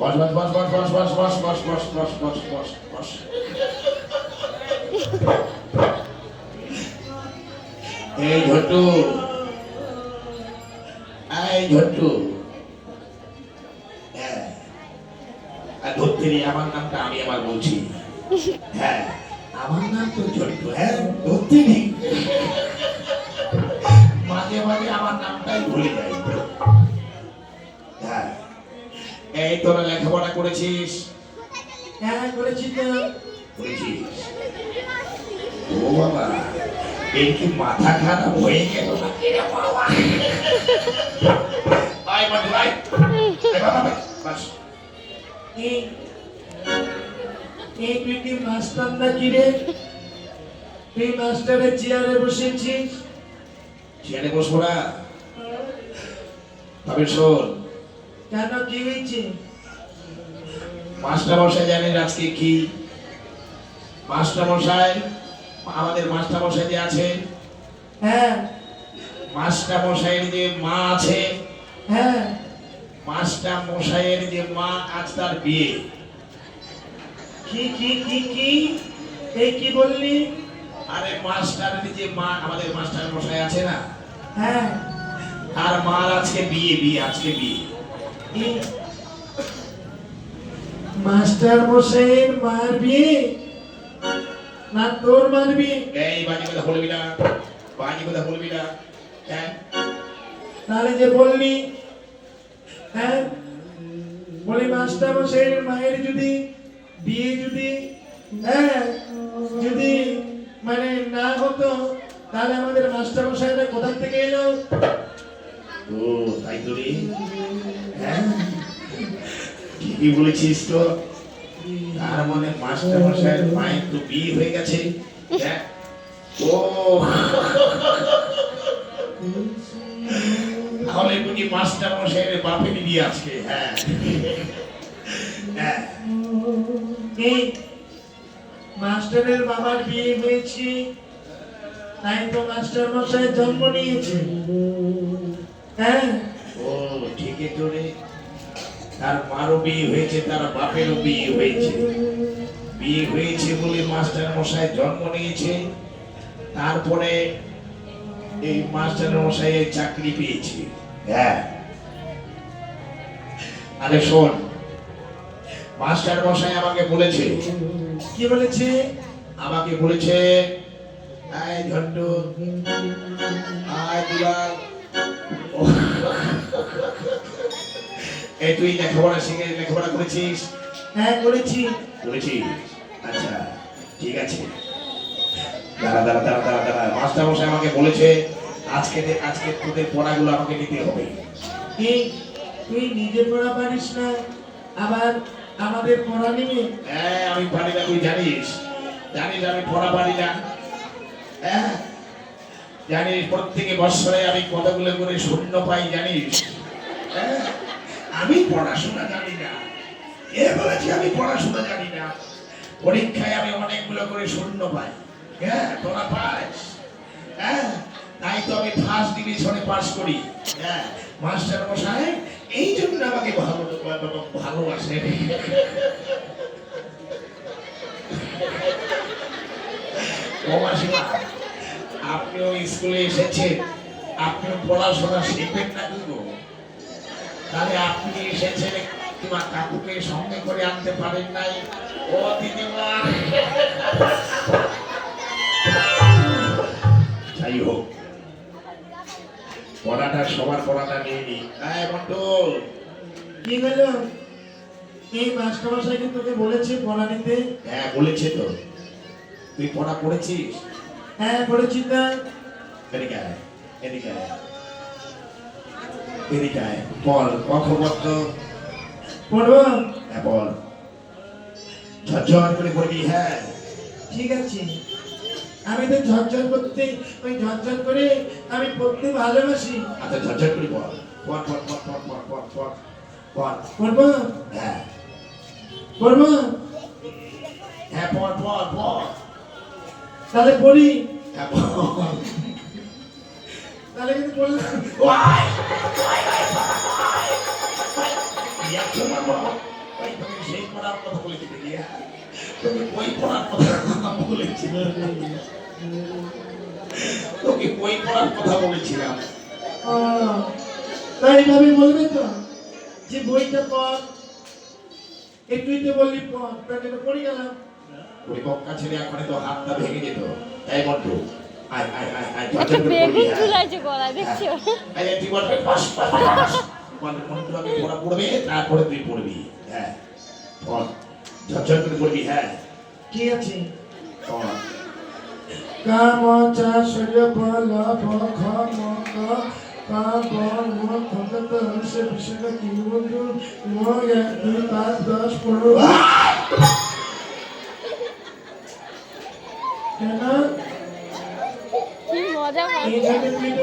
বস বস বস বস বস বস বস বস বস বস বস বস এই ঝট্টু এই হ্যাঁ আর ধরতে আমার নামটা আমি আবার বলছি হ্যাঁ আমার নাম তো ঝট্টু হ্যাঁ ধরতে নেই মাঝে মাঝে আমার নামটাই ভুলে যাই এই তোরা লেখাপড়া করেছিস? হ্যাঁ করেছি তো। করেছিস? ও বাবা এই কি মাথা খারাপ হয়ে গেল নাকি রে বাবা আয়। বাবু আয়। আয় বাবা বাস এই এই তুই কি মাস্টার রে? তুই মাস্টারের চেয়ারে বসেছিস? চেয়ারে বসবো না। তবে শোন কেন কি হয়েছে? মাস্টার মশাই জানেন আজকে কি? মাস্টার মশাই আমাদের মাস্টার মশাই যে আছে হ্যাঁ। মাস্টার মশাইয়ের যে মা আছে হ্যাঁ। মাস্টার মশাইয়ের যে মা আজ তার বিয়ে। কি কি কি কি? এই কি বললি? আরে মাস্টারের যে মা আমাদের মাস্টার মশাই আছে না? হ্যাঁ। আর মার আজকে বিয়ে বিয়ে আজকে বিয়ে। মাস্টার মশাইয়ের মার বিয়ে না তোর মার বিয়ে এই বাজে কথা বলবি না। বাজে কথা বলবি না। হ্যাঁ? তাহলে যে বললি হ্যাঁ? বলি মাস্টার মশাইয়ের মায়ের যদি বিয়ে যদি হ্যাঁ? যদি মানে না হতো তাহলে আমাদের মাস্টার মশাইরা কোথা থেকে এলো? ও তাই তো রে। ঠিকই বলেছিস তো? তার মানে মাস্টার মশাইয়ের মায়ের তো বিয়ে হয়ে গেছে। হ্যাঁ ও। তাহলে বুঝি মাস্টার মশাইয়ের বাপের বিয়ে আজকে হ্যাঁ। হ্যাঁ। এই, মাস্টারের বাবার বিয়ে হয়েছে, তাই তো মাস্টার মশাই জন্ম নিয়েছে। হ্যাঁ? ও ঠিকই তো রে। তার মারও বিয়ে হয়েছে তার বাপেরও বিয়ে হয়েছে। বিয়ে হয়েছে বলে মাস্টার মশাই জন্ম নিয়েছে। তারপরে এই মাস্টার মশাই চাকরি পেয়েছে। হ্যাঁ। আরে শোন মাস্টার মশাই আমাকে বলেছে। কি বলেছে? আমাকে বলেছে আয় ঝন্টু আয় দুলাল। এই তুই লেখাপড়া শিখে লেখাপড়া করেছিস? হ্যাঁ করেছি। করেছিস আচ্ছা ঠিক আছে। দাঁড়া দাঁড়া দাঁড়া দাঁড়া দাঁড়া। মাস্টার মশাই আমাকে বলেছে আজকে আজকে তোদের পড়াগুলো আমাকে নিতে হবে। এই তুই নিজে পড়া পারিস না আবার আমাদের পড়া নিবি? হ্যাঁ আমি পারি না তুই জানিস। জানিস আমি পড়া পারি না। হ্যাঁ জানিস, প্রত্যেকে বৎসরে আমি কতগুলো করে শূন্য পাই জানিস? হ্যাঁ? আমি পড়াশোনা জানি না। এ বলেছি আমি পড়াশোনা জানি না? পরীক্ষায় আমি অনেকগুলো করে শূন্য পাই। হ্যাঁ তোরা পাস। হ্যাঁ তাই তো আমি ফার্স্ট ডিভিশনে পাস করি। হ্যাঁ মাস্টার মশাই, এই জন্য আমাকে ভালো ভালোবাসে। ও মাসিমা আপনিও স্কুলে এসেছেন আপনিও পড়াশোনা শিখবেন না কি গো তাহলে আপনি এসেছেন তোমার কাকুকে সঙ্গে করে আনতে পারেন নাই? ও দিদিমা যাই হোক পড়াটা সবার পড়াটা নিয়ে নি হ্যাঁ মন্ডল কি হলো এই মাস্টার মশাই কি তোকে বলেছে পড়া নিতে? হ্যাঁ বলেছে তো। তুই পড়া পড়েছিস? হ্যাঁ পড়েছি তা এদিকে আয় এদিকে আয়। এদিকে আয় বল কখবদ্ধ পড়ব হ্যাঁ বল। ঝরঝর করে পড়বি হ্যাঁ। ঠিক আছে। আমি তো ঝরঝর করতে ওই ঝরঝর করে আমি পড়তে ভালোবাসি। আচ্ছা ঝরঝর করে বল। পড় পড় পড় পড় পড় পড় পড় পড় পড়ব হ্যাঁ। পড়ব হ্যাঁ পড় পড় পড় তাহলে হ্যাঁ তাহলে কিন্তু পড়ার কথা বলেছি তোকে বই পড়ার কথা বলেছিলাম তাই এইভাবে বলবে তো, যে বইটা পড়, এই তুই তো বললি পড় পড়ে গেলাম। ওই বক্কা ছেলে এখনই তো হাতটা ভেঙে যেত এই মন্টু আয় আয় আয় আয় বেগুন গলায় দেখছ। হ্যাঁ, তুই পাস পাস পাস আমি পড়া তারপরে তুই পড়বি। হ্যাঁ পড়বি হ্যাঁ। কি আছে? সে কি দশ পনেরো। এখানে মেয়েটা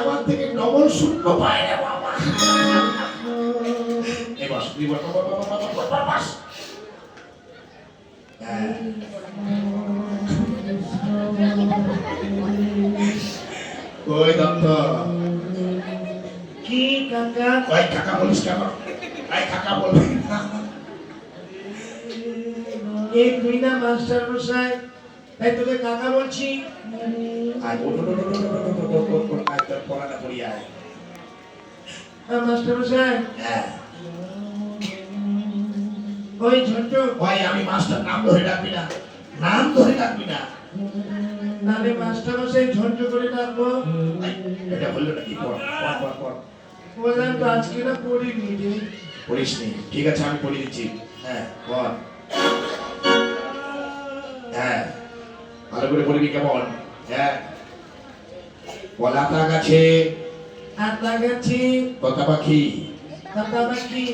আমার থেকে ডবল শূন্য পায় ওই কাকা বলিস কেন ওই কাকা বলবি এই তুই না মাস্টার মশাই তাই তোকে কাকা বলছি মাস্টার মশাই ওই ভাই আমি মাস্টার নাম ধরে ডাকবি না নাম ধরে ডাকবি না নালে মাস্টার মশাই ঝন্টু করে ডাকবো এটা বলল নাকি পড় পড় পড় বললাম তো আজকে না পড়িনি রে পড়িস নি ঠিক আছে আমি পড়িয়ে দিচ্ছি। হ্যাঁ। হ্যাঁ। ভালো করে পড়বি কেমন? হ্যাঁ। পলাতা গাছে আতা গাছি তোতা পাখি। পাতা পাখি।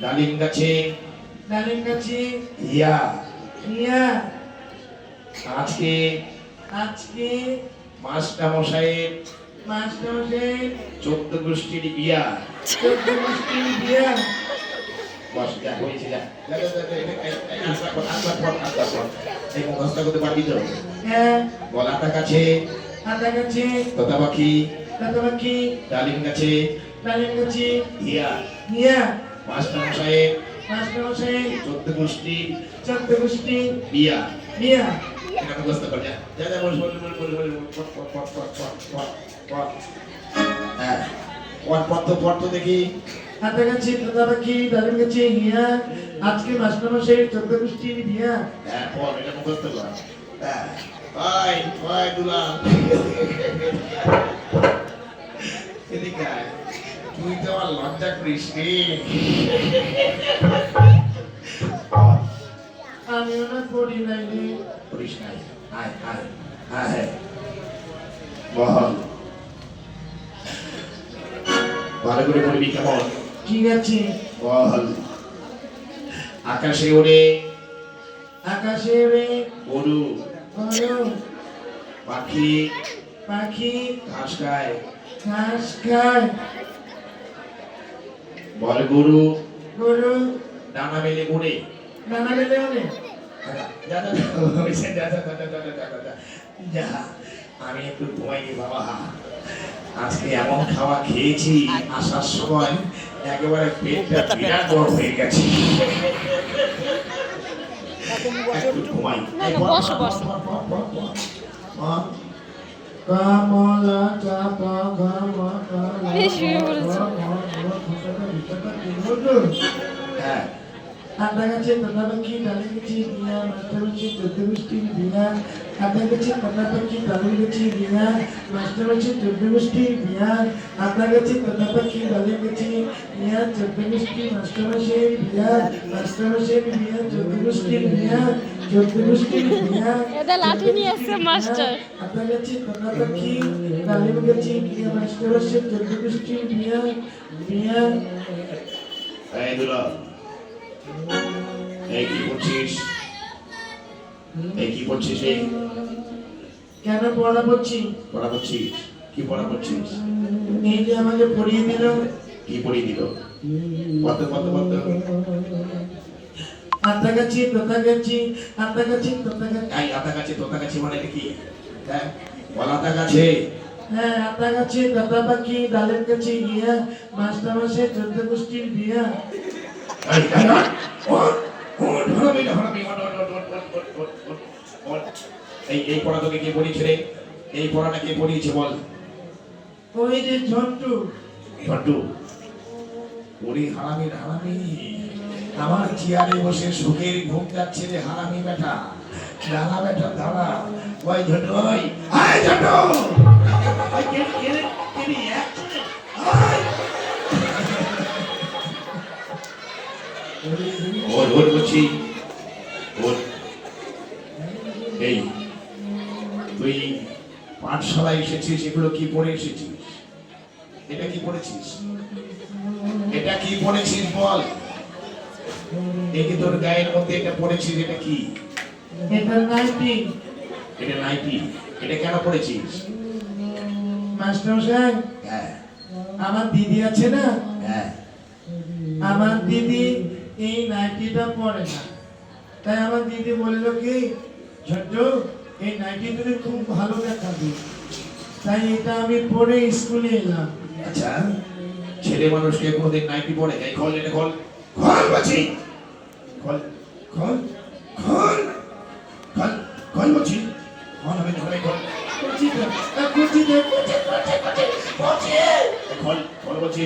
ডালিম গাছে। ডালিম গাছি। ইয়া ইয়া আজকে আজকে মাস্টার মশাইয়ের মাস্টার চোদ্দ গোষ্ঠীর বিয়া চোদ্দ বিয়া এই, মুখস্থ করতে পারবি তো হ্যাঁ গলাটা তোতা পাখি পাখি ডালিম গাছে ডালিম গাছি ইয়া ইয়া মাস্টার মশাই চোদ্দ গোষ্ঠী চোদ্দ মুষ্টি বিয়া বিয়া এটা মুখস্থ কর যা যা বল বল বল বল বল হ্যাঁ পড় তো দেখি হাতে গাছি পাতা পাখি ডালিম গাছি ইয়া আজকে মাস্টার মশাই চোদ্দ মুষ্টির বিয়া হ্যাঁ কর হ্যাঁ এদিকে তুই তো আমার লজ্জা করিস রে। আমিও না পড়ি নাই রে। করিস নাই। আয় আয় আয়। বল। ভালো করে পড়বি কেমন? ঠিক আছে। বল। আকাশে ওড়ে। আকাশে ওড়ে। গরু পাখি। পাখি। ঘাস খায়। ঘাস খায়। বল গরু। গরু। ডানা মেলে ঘুরে ডানা মেলে ওড়ে আমি একটু ঘুমাইনি বাবা। আজকে এমন খাওয়া খেয়েছি আসার সময় একেবারে পেটটা বিরাট বড় হয়ে গেছে। কমলা চাপা ঘমা হ্যাঁ কাঁদা গাছে তোলা পাখি ডালে গেছি রিঙা মাস্টার বাছি চোদ্দ গোষ্ঠী রিঙা কাঁদা গাছে তোলা পাখি ডালে গেছি রিঙা মাস্টার বাছি চোদ্দ গোষ্ঠী রিঙা কাঁদা গাছে তোলা পাখি ডালে গেছি রিঙা চোদ্দ গোষ্ঠী মাস্টার বাসে রিঙা মাস্টার বাসে এটা লাঠি নিয়ে আসছে মাস্টার। কাঁদা গাছে তোলা পাখি ডালে গেছি রিঙা মাস্টার এই দুলা। এই কি করছিস এই কি করছিস কেন পড়া পড়ছি পড়া করছিস কি পড়া করছিস? এই যে আমাকে পড়িয়ে দিল। কি পড়িয়ে দিল? কত কত কত আতা গাছি তোতা গাছি আতা গাছি তোতা গাছি এই আতা গাছে তোতা গাছে মানে কি? হ্যাঁ? বল আতা গাছে হ্যাঁ আতা গাছি তোতা পাখি ডালের কাছে গিয়া মাস্টার মাসে চোদ্দ গোষ্ঠীর বিয়া। এই পড়া তোকে কে পড়িয়েছে রে এই পড়াটা কে পড়িয়েছে বল ওই যে ঝন্টু ঝন্টু ওরে হারামি হারামি আমার চেয়ারে বসে সুখের ঘুম যাচ্ছে রে হারামি বেটা দাঁড়া বেটা দাঁড়া ওই ঝন্টু ওই আয় ঝন্টু ওর ওর বলছি ওর এই তুই পাঠশালায় এসেছিস এগুলো কি পড়ে এসেছিস? এটা কি পড়েছিস? এটা কি পড়েছিস বল? এই তোর গায়ের মধ্যে এটা পড়েছিস এটা কি? এটা নাইটি। এটা নাইটি। এটা কেন পড়েছিস? মাস্টার সাহেব হ্যাঁ। আমার দিদি আছে না? হ্যাঁ। আমার দিদি এই নাইটিটা পরে না। তাই আমার দিদি বলল কি ছোট্ট এই নাইটি তুমি খুব ভালো দেখাবি তাই এটা আমি পরে স্কুলে এলাম। আচ্ছা ছেলে মানুষকে কোনোদিন নাইটি পড়ে এই খল এটা খল। খল বলছি। খল খল খল খল খল বলছি। খল হবে না খল। কুচি দে, কুচি দে, কুচি, কুচি, কুচি। খল খল বলছি।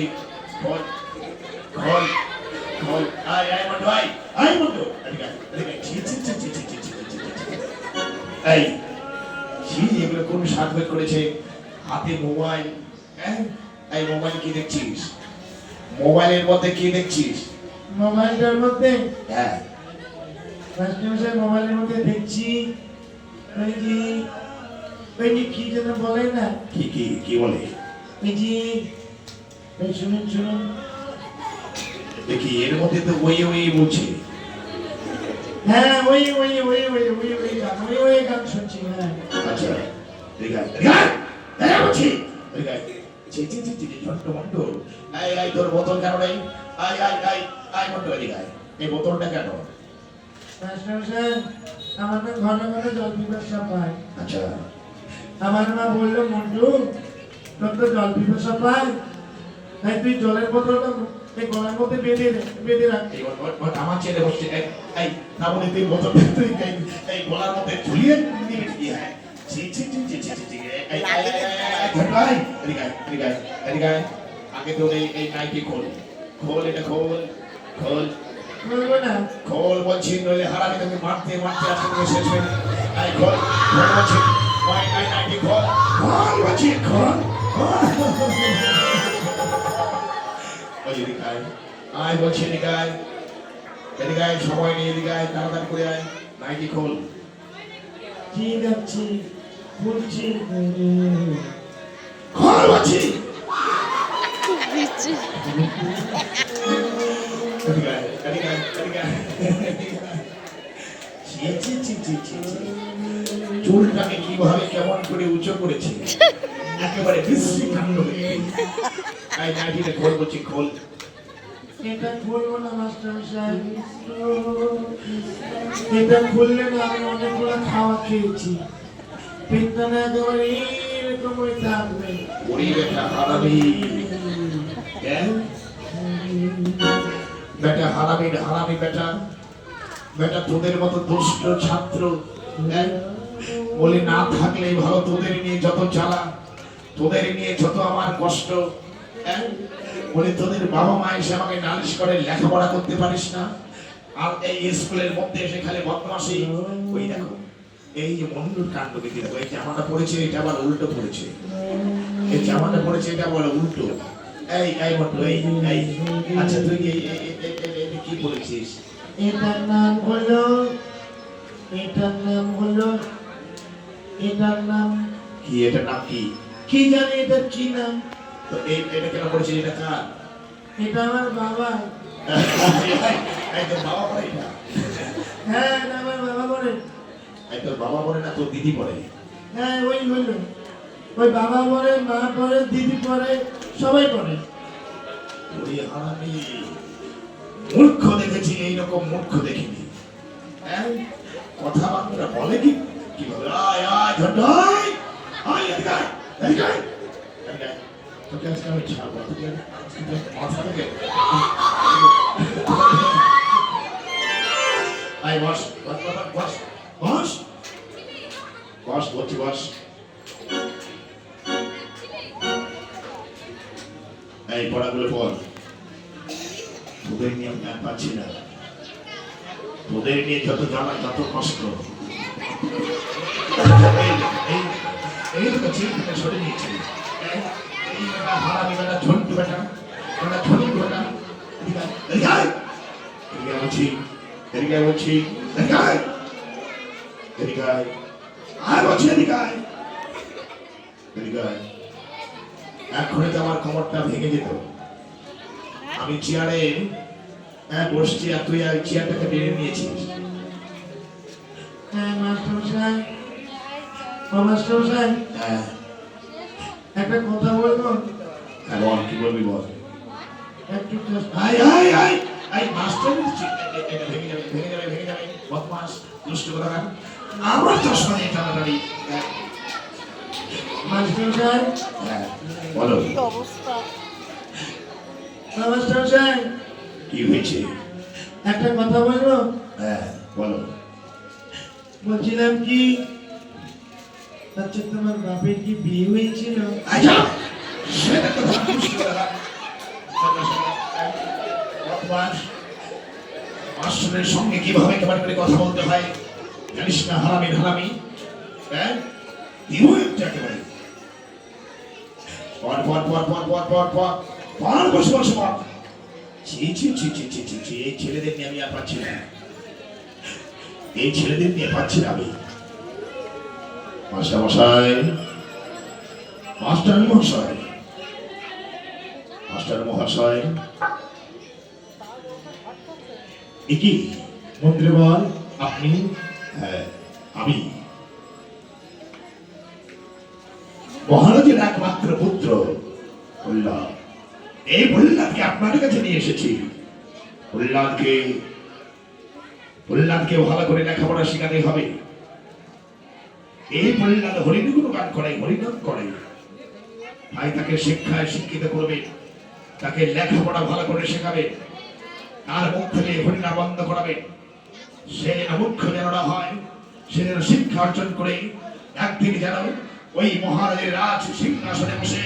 মধ্যে কি দেখছিস? মোবাইলটার মধ্যে? হ্যাঁ। মোবাইলের মধ্যে দেখছি ওই যে ওই যে কি যেন বলে না? কি কি কি বলে? ওই যে এই শুনুন শুনুন। দেখি এর মধ্যে তো ওই ওই বলছে? হ্যাঁ ওই ওই ওই ওই ওই ওই গান ওই ওই গান শুনছি হ্যাঁ। আচ্ছা ঠিক আছে ঠিক আছে হ্যাঁ বলছি। ঠিক আছে ছোট্ট মন্টু তোর বোতল কেন নেই? মন্টু এদিকে আয়। এই বোতলটা কেন? আমার না ঘন ঘন জল পিপাসা পায়। আচ্ছা। আমার মা বলল মন্টু তোর তো জল পিপাসা পায়। তাই তুই জলের বোতলটা এই গলার মধ্যে বেঁধে বেঁধে রাখ। এই ওর- ওর- ওর আমার ছেলে বসছে। এই এই না বলে তুই বোতলটা তুই এই গলার মধ্যে ঝুলিয়ে কি হ্যাঁ। ছি ছি ছি ছি ছি ছি ছি এই এই এই এই, এই, এই, ঘন্টু আয় এদিকে এদিকে এদিকে আগে তোর এই এই নাইটি খোল। খোল এটা খোল খোল। না। খোল বলছি নইলে হারামি তোকে মারতে মারতে আজকে তুমি শেষ হয়ে যাবে। খোল খোল বলছি। নাইটি খোল খোল বলছি খোল ওই এদিকে আয় আয় বলছি এদিকে আয়। এদিকে আয় সময় নিয়ে এদিকে আয় তাড়াতাড়ি করে আয়। নাইটি খোল। ঠিক আছে। বলছি ছি। চুলটাকে কীভাবে কেমন করে উঁচু করেছে একেবারে বিশ্রী কাণ্ড হয়ে। এই নাইটিটা খোল বলছি খোল। এটা খুলবো না মাস্টার সাহেব। এটা খুললে না আমি অনেকগুলো খাওয়া খেয়েছি। তোদের মতো দুষ্ট ছাত্র। হ্যাঁ? বলে, না থাকলে ভালো, তোদের নিয়ে যত জ্বালা, তোদের নিয়ে যত আমার কষ্ট। হ্যাঁ? বলে, তোদের বাবা মা এসে আমাকে নালিশ করে লেখাপড়া করতে পারিস না? আর এই স্কুলের মধ্যে এসে খালি বদমাসি ওই দেখো এই যে মন্ডুর কাণ্ড দেখি দেখো এই জামাটা পড়েছে এটা আবার উল্টো পড়েছে। এই জামাটা পড়েছে এটা বলে উল্টো। এই এই মন্ডু এই এই। আচ্ছা তুই এই- কি পড়েছিস? এটার নাম হলো এটার নাম হলো এটার নাম কি এটার নাম কি? কি জানি এটার কি নাম? তো এই এটা কেন পড়েছিস? এটা কার? এটা আমার বাবা এই তো বাবা পড়ে এটা। হ্যাঁ এটা আমার বাবা। বলে তোর বাবা পড়ে না তোর দিদি পড়ে হ্যাঁ ওই হলো। ওই বাবা পড়ে মা পড়ে দিদি পড়ে সবাই পড়ে ওরে হারামি। মূর্খ দেখেছি এইরকম মূর্খ দেখিনি। হ্যাঁ? কথাবার্তা বলে কি? কি বলে? আয় আয় ঝন্টু আয় এদিকে আয় এদিকে আয়। তোকে আজকে আমি ছাড়বো তোকে মাথা থেকে আয় বস। বস বলছি বস এই পড়াগুলো পড় তোদের নিয়ে আমি আর পাচ্ছি না তোদের নিয়ে যত জ্বালা তত কষ্ট এই- এই- এই তো চিন থেকে সরে নিয়েছি হারামি বেটা ঝন্টু বেটা বেটা ঝন্টু বেটা এদিকে বলছি এদিকে বলছি এদিকে। এদিকে আয় বলছি এদিকে। এখনই তো আমার কোমরটা ভেঙে যেত আমি চেয়ারে বসছি আর তুই আর চেয়ারটাকে টেনে নিয়েছিস। হ্যাঁ মাস্টারমশাই মাস্টারমশাই হ্যাঁ। একটা কথা বলব হ্যাঁ বল কি বলবি বল? একটু মাস্টার ভেঙে যাবে ভেঙে যাবে ভেঙে যাবে। বদমাস দুষ্ট কথা আমরা চশমা নিয়ে টানাটানি বলো। অবস্থা? ও কি হয়েছে? একটা কথা বলব? হ্যাঁ বলো। বলছিলাম কি আচ্ছা তোমার বাপের কি বিয়ে হয়েছিল? যা! সেটা কথা দুষ্ট কথা সঙ্গে কীভাবে কেমন করে কথা বলতে হয় জানিস না হারামি হারামি হ্যাঁ না। পাচ্ছি না আমি। মাস্টার মহাশয় মাস্টার মহাশয়। মন্ত্রী আপনি আমি। মহারাজের একমাত্র পুত্র। প্রহ্লাদ এই প্রহ্লাদকে আপনার কাছে নিয়ে এসেছি। প্রহ্লাদকে প্রহ্লাদকে ভালো করে লেখাপড়া শেখাতে হবে। এই প্রহ্লাদ হরিণগুণ গান করে হরিনাম করে। ভাই তাকে শিক্ষায় শিক্ষিত করবে, তাকে লেখাপড়া ভালো করে শেখাবে। তার মুখ থেকে হরিনাম বন্ধ করাবে। সে মুখ্য যেন হয়, সে শিক্ষা অর্জন করে। একদিন যেন ওই মহারাজের রাজ সিংহাসনে বসে